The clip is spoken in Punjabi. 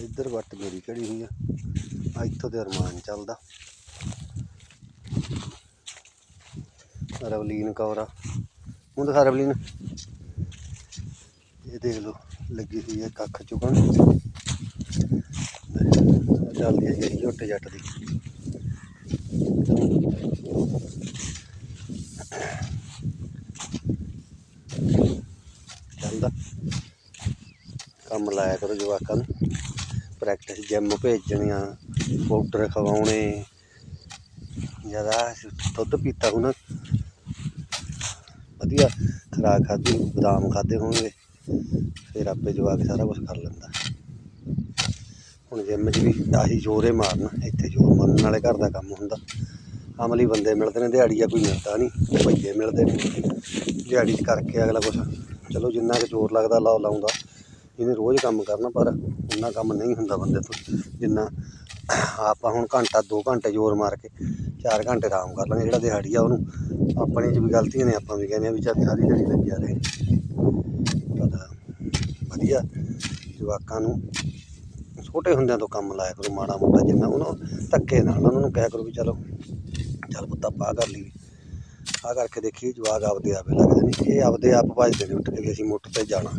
ਇੱਧਰ ਵੱਟ ਮੇਰੀ ਖੜੀ ਹੋਈ ਆ? ਇੱਥੋਂ ਤੇ ਅਰਮਾਨ ਚੱਲਦਾ। ਰਵਲੀਨ ਕੌਰ ਆ। ਹੁਣ ਦਿਖਾ ਰਵਲੀਨ। ਇਹ ਦੇਖ ਲਓ, ਲੱਗੀ ਹੋਈ ਹੈ ਕੱਖ ਚੁਗਣ। ਚੱਲਦੀ ਹੈ ਜਿਹੜੀ ਝੋਟੇ ਜੱਟ ਦੀ। ਚੱਲਦਾ। ਕੰਮ ਲਾਇਆ ਕਰੋ ਜਵਾਕਾਂ ਨੂੰ। ਪ੍ਰੈਕਟਿਸ ਜਿਮ ਭੇਜਣੀਆਂ ਪਾਊਡਰ ਖਵਾਉਣੇ, ਜ਼ਿਆਦਾ ਦੁੱਧ ਪੀਤਾ ਹੋਣਾ। ਵਧੀਆ, ਖੁਰਾਕ ਖਾਧੀ, ਬਦਾਮ ਖਾਦੇ ਹੋਣਗੇ, ਫਿਰ ਆਪੇ ਜਵਾਕ ਸਾਰਾ ਕੁਝ ਕਰ ਲੈਂਦਾ। ਹੁਣ ਜਿਮ 'ਚ ਵੀ ਆਹੀ ਜ਼ੋਰੇ ਮਾਰਨਾ, ਇੱਥੇ ਜ਼ੋਰ ਮਾਰਨ ਵਾਲੇ ਘਰ ਦਾ ਕੰਮ ਹੁੰਦਾ। ਅਮਲੀ ਬੰਦੇ ਮਿਲਦੇ ਨੇ, ਦਿਹਾੜੀ ਦਿਹਾੜੀਆ ਕੋਈ ਮਿਲਦਾ ਨਹੀਂ ਭਈਏ ਮਿਲਦੇ ਨੇ। ਦਿਹਾੜੀ 'ਚ ਕਰਕੇ ਅਗਲਾ ਕੁਛ, ਚਲੋ ਜਿੰਨਾ ਕੁ ਜ਼ੋਰ ਲੱਗਦਾ ਲਾਓ, ਲਾਉਂਦਾ। ਇਹਨੇ ਰੋਜ਼ ਕੰਮ ਕਰਨਾ, ਪਰ ਉਨਾ ਕੰਮ ਨਹੀਂ ਹੁੰਦਾ ਬੰਦੇ ਤੋਂ, ਜਿੰਨਾ ਆਪਾਂ ਹੁਣ ਘੰਟਾ 2 ਘੰਟੇ ਜ਼ੋਰ ਮਾਰ ਕੇ 4 ਘੰਟੇ ਆਰਾਮ ਕਰ ਲਾਂਗੇ, ਜਿਹੜਾ ਦਿਹਾੜੀ ਆ ਉਹਨੂੰ। ਆਪਣੇ 'ਚ ਵੀ ਗਲਤੀਆਂ ਨੇ, ਆਪਾਂ ਵੀ ਕਹਿੰਦੇ ਆ ਵੀ ਚੱਲ ਸਾਰੀ ਦਿਹਾੜੀ ਲੱਗਿਆ ਰਹੇ। ਪਰ ਵਧੀਆ, ਜਵਾਕਾਂ ਨੂੰ ਛੋਟੇ ਹੁੰਦਿਆਂ ਤੋਂ ਕੰਮ ਲਾਇਆ ਕਰੋ, ਮਾੜਾ ਮੋਟਾ ਜਿੰਨਾ ਉਹਨੂੰ ਧੱਕੇ ਨਾਲ ਉਹਨਾਂ ਨੂੰ ਕਹਿ ਕਰੋ ਵੀ ਚਲੋ, ਚੱਲ ਪੁੱਤਾ ਪਾ ਕਰ ਲਈ ਆ ਕਰਕੇ ਦੇਖੀਏ ਜਵਾਕ ਆਪਦੇ ਆਪੇ ਲੱਗਦੇ ਨੇ। ਇਹ ਆਪਦੇ ਆਪ ਭੱਜਦੇ ਨੇ ਉੱਠ ਕੇ ਵੀ ਅਸੀਂ ਮੁੱਠ ਤੇ ਜਾਣਾ।